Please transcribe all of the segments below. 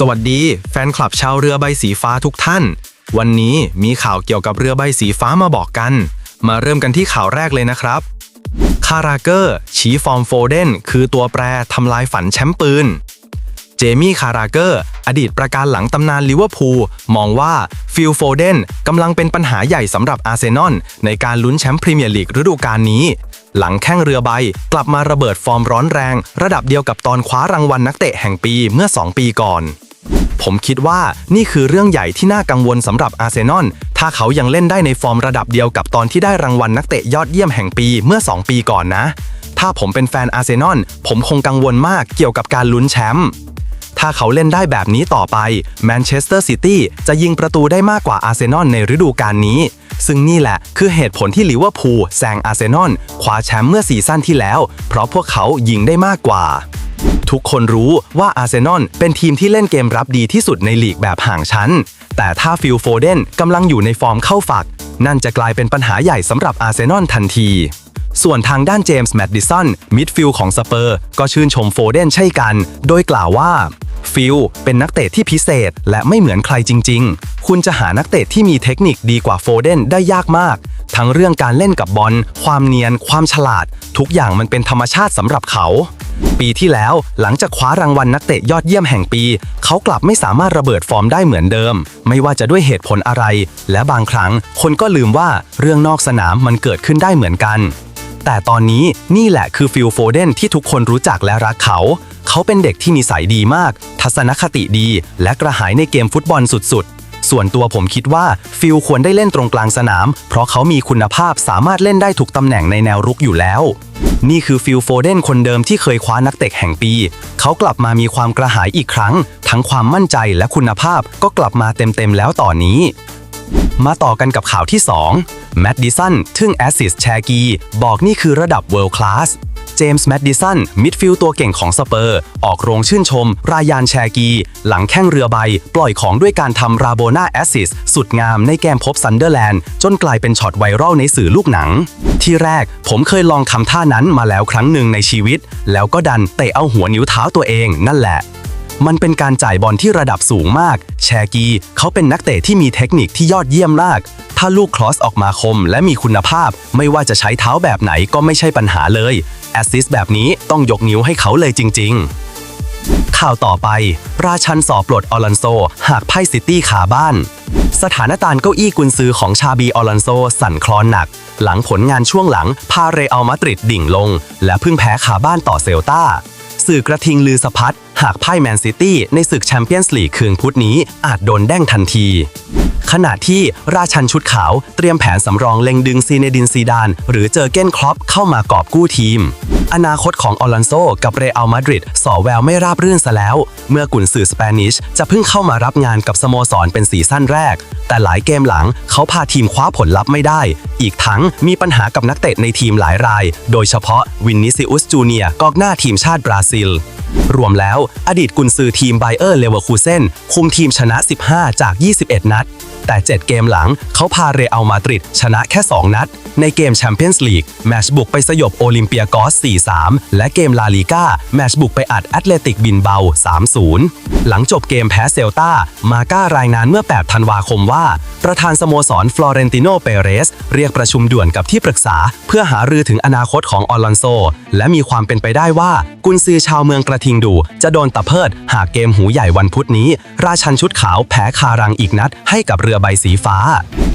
สวัสดี แฟนคลับชาวเรือใบสีฟ้าทุกท่าน วันนี้มีข่าวเกี่ยวกับเรือใบสีฟ้ามาบอกกัน มาเริ่มกันที่ข่าวแรกเลยนะครับ คาราเกอร์ชี้ฟอร์มโฟเดนคือตัวแปรทำลายฝันแชมป์ปืน เจมี่คาราเกอร์ อดีตประการหลังตำนานลิเวอร์พูลมองว่าฟิลโฟเดนกำลังเป็นปัญหาใหญ่สำหรับอาร์เซนอลในการลุ้นแชมป์พรีเมียร์ลีกฤดูกาลนี้ หลังแข้งเรือใบกลับมาระเบิดฟอร์มร้อนแรง ระดับเดียวกับตอนคว้ารางวัลนักเตะแห่งปีเมื่อ 2 ปีก่อน ผมคิดว่านี่คือเรื่องใหญ่ที่น่ากังวลสำหรับอาร์เซนอล ถ้าเขายังเล่นได้ในฟอร์มระดับเดียวกับตอนที่ได้รางวัลนักเตะยอดเยี่ยมแห่งปีเมื่อ 2 ปีก่อนนะ ถ้าผมเป็นแฟนอาร์เซนอล ผมคงกังวลมากเกี่ยวกับการลุ้นแชมป์ถ้าเขาเล่นได้แบบนี้ต่อไปแมนเชสเตอร์ซิตี้จะยิงประตูได้มากกว่าอาร์เซนอลในฤดูกาลนี้ ซึ่งนี่แหละคือเหตุผลที่ลิเวอร์พูลแซงอาร์เซนอลคว้าแชมป์เมื่อซีซั่นที่แล้ว เพราะพวกเขายิงได้มากกว่า ทุกคนรู้ว่าอาร์เซนอลเป็นทีมที่เล่นเกมรับดีที่สุดในลีกแบบห่างชั้น แต่ถ้าฟิลโฟเดนกำลังอยู่ในฟอร์มเข้าฝัก นั่นจะกลายเป็นปัญหาใหญ่สำหรับอาร์เซนอลทันที ส่วนทางด้านเจมส์แมดดิสันมิดฟิลด์ของสเปอร์ก็ชื่นชมโฟเดนเช่กัน โดยกล่าวว่าฟิลเป็นนักเตะที่พิเศษและไม่เหมือนใครจริง ๆ คุณจะหานักเตะที่มีเทคนิคดีกว่าโฟเดนได้ยากมาก ทั้งเรื่องการเล่นกับบอล ความเนียน ความฉลาด ทุกอย่างมันเป็นธรรมชาติสำหรับเขา ปีที่แล้ว หลังจากคว้ารางวัลนักเตะยอดเยี่ยมแห่งปี เขากลับไม่สามารถระเบิดฟอร์มได้เหมือนเดิม ไม่ว่าจะด้วยเหตุผลอะไร และบางครั้งคนก็ลืมว่าเรื่องนอกสนามมันเกิดขึ้นได้เหมือนกัน แต่ตอนนี้นี่แหละคือฟิลโฟเดนที่ทุกคนรู้จักและรักเขา เขาเป็นเด็กที่นิสัยดีมาก ทัศนคติดี และกระหายในเกมฟุตบอลสุดๆ ส่วนตัวผมคิดว่าฟิลควรได้เล่นตรงกลางสนาม เพราะเขามีคุณภาพสามารถเล่นได้ทุกตำแหน่งในแนวรุกอยู่แล้ว นี่คือฟิลโฟเดนคนเดิมที่เคยคว้านักเตะแห่งปี เขากลับมามีความกระหายอีกครั้ง ทั้งความมั่นใจและคุณภาพก็กลับมาเต็มๆแล้วต่อนนี้ มาต่อกันกับข่าวที่ 2 แมดดิสันทึ่งแอสซิสแชกีบอกนี่คือระดับ World Class เจมส์แมดดิสันมิดฟิลด์ตัวเก่งของสเปอร์ ออกโรงชื่นชม รายานแชกี หลังแข้งเรือใบ ปล่อยของด้วยการทำราโบนาแอสซิสสุดงามในแกมพบซันเดอร์แลนด์ จนกลายเป็นช็อตไวรัลในสื่อลูกหนัง ที่แรกผมเคยลองทำท่านั้นมาแล้วครั้งหนึ่งในชีวิต แล้วก็ดันเตะเอาหัวนิ้วเท้าตัวเองนั่นแหละมันเป็นการจ่ายบอลที่ระดับสูงมาก แชกีเขาเป็นนักเตะที่มีเทคนิคที่ยอดเยี่ยมมาก ถ้าลูกครอสออกมาคมและมีคุณภาพ ไม่ว่าจะใช้เท้าแบบไหนก็ไม่ใช่ปัญหาเลยแอสซิสแบบนี้ต้องยกนิ้วให้เขาเลยจริง ๆ ข่าวต่อไป ราชันสอบปลดออลันโซ หากไพ่ซิตี้ขาบ้าน สถานการณ์เก้าอี้กุนซือของชาบีออลันโซ สั่นคลอนหนัก หลังผลงานช่วงหลังพาเรอัลมาดริดดิ่งลง และพิ่งแพ้ขาบ้านต่อเซลตา สื่อกระทิงลือสะพัดหากพ่ายแมนซิตี้ในศึกแชมเปี้ยนส์ลีกคืนพุธนี้อาจโดนแด้งทันที ขณะที่ราชันชุดขาวเตรียมแผนสำรองเล็งดึงซีเนดินซีดาน หรือเจอเก้นครอปเข้ามากอบกู้ทีม อนาคตของออลันโซกับเรอัลมาดริดสอแววไม่ราบรื่นซะแล้ว เมื่อกุนสื่อสเปนิชจะเพิ่งเข้ามารับงานกับสโมสรเป็นสีสั้นแรก แต่หลายเกมหลังเขาพาทีมคว้าผลลัพธ์ไม่ได้ อีกทั้งมีปัญหากับนักเตะในทีมหลายราย โดยเฉพาะวินนิซิอุสจูเนียกองหน้าทีมชาติบราซิล รวมแล้วอดีตกุนซือทีมไบเออร์เลเวอร์คูเซนคุมทีมชนะ 15 จาก 21 นัด แต่ 7 เกมหลังเขาพาเรอัลมาดริดชนะแค่ 2 นัด ในเกมแชมเปี้ยนส์ลีกแมชบุกไปสยบโอลิมเปียกอส 4-3 และเกมลาลีกาแมชบุกไปอัดแอตเลติกบินเบา 3-0 หลังจบเกมแพ้เซลตามาก้ารายงานเมื่อ 8 ธันวาคมว่า ประธานสโมสรฟลอเรนติโนเปเรส เรียกประชุมด่วนกับที่ปรึกษา เพื่อหารือถึงอนาคตของออลอนโซ และมีความเป็นไปได้ว่า กุนซือชาวเมืองกระทิงดู จะโดนตะเพิด หากเกมหูใหญ่วันพุธนี้ ราชันชุดขาวแพ้คารังอีกนัดให้กับเรือใบสีฟ้า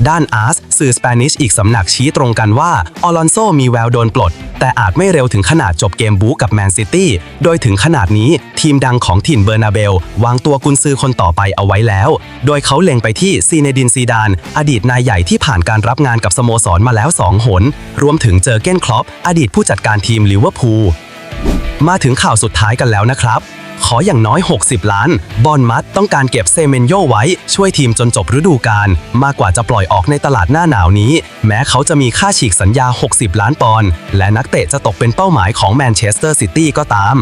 ด้านอาร์สสื่อสเปนิชอีกสำนักชี้ตรงกันว่าออลอนโซมีแววโดนปลด แต่อาจไม่เร็วถึงขนาดจบเกมบู๊กับแมนซิตี้ โดยถึงขนาดนี้ทีมดังของถิ่นเบอร์นาเบล วางตัวกุนซือคนต่อไปเอาไว้แล้ว โดยเขาเล็งไปที่ซีเนดินซีดาน อดีตนายใหญ่ที่ผ่านการรับงานกับสโมสรมาแล้ว 2 หน รวมถึงเจอเก้นคลอปอดีตผู้จัดการทีมลิเวอร์พูลมาถึงข่าวสุดท้ายกันแล้วนะครับ ขออย่างน้อย 60 ล้าน บอลมัดต้องการเก็บเซเมนโยไว้ ช่วยทีมจนจบฤดูกาลมากกว่าจะปล่อยออกในตลาดหน้าหนาวนี้ แม้เขาจะมีค่าฉีกสัญญา 60 ล้านปอนด์และนักเตะจะตกเป็นเป้าหมายของแมนเชสเตอร์ซิตี้ก็ตาม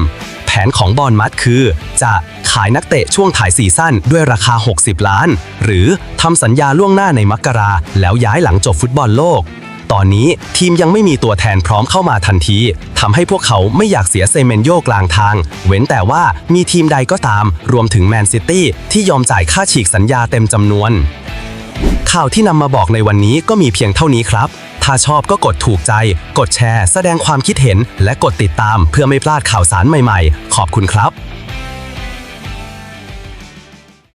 แผนของบอลมัดคือ จะขายนักเตะช่วงถ่ายซีซั่นด้วยราคา 60 ล้าน หรือทำสัญญาล่วงหน้าในมกราแล้วย้ายหลังจบฟุตบอลโลก ตอนนี้ทีมยังไม่มีตัวแทนพร้อมเข้ามาทันทีทำให้พวกเขาไม่อยากเสียเซเมนโยกลางทาง เว้นแต่ว่ามีทีมใดก็ตาม รวมถึงแมนซิตี้ที่ยอมจ่ายค่าฉีกสัญญาเต็มจำนวน ข่าวที่นำมาบอกในวันนี้ก็มีเพียงเท่านี้ครับ ถ้าชอบก็กดถูกใจ กดแชร์ แสดงความคิดเห็น และกดติดตามเพื่อไม่พลาดข่าวสารใหม่ ๆ ขอบคุณครับ